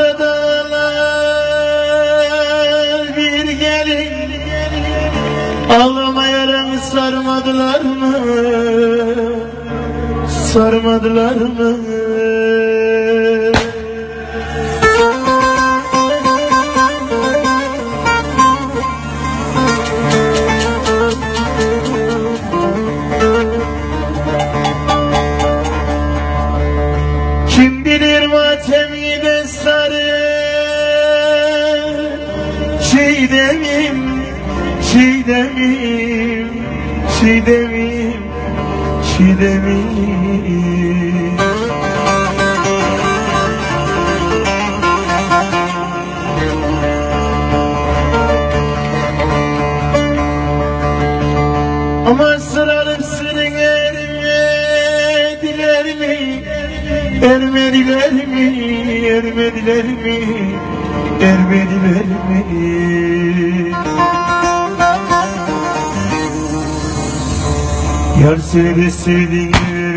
Dağlarda bir gelin Ağlama yaramı sarmadılar mı? Sarmadılar mı? Kim bilir matemi de sarı Çiğdemim, çiğdemim, çiğdemim, çiğdemim Ama ermediler mi? Ermediler mi? Ermediler mi? Yar seni de sevdiğini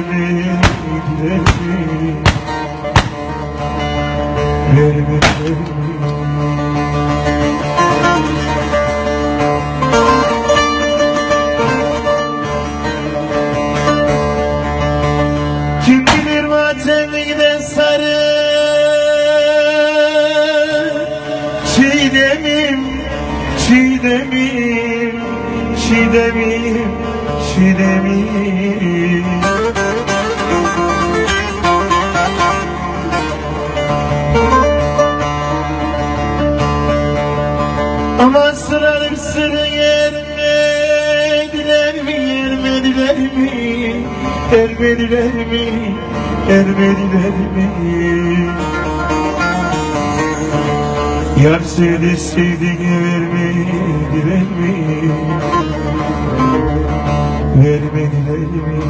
vermediler mi? Vermediler mi? Çiğdemim, çiğdemim, çiğdemim, çiğdemim Ama sıralık sırrı yermediler mi, yermediler mi, ermediler mi, ermediler mi? Yar sevdi sevdiğini vermedi vermedi Vermediler mi? Vermediler mi?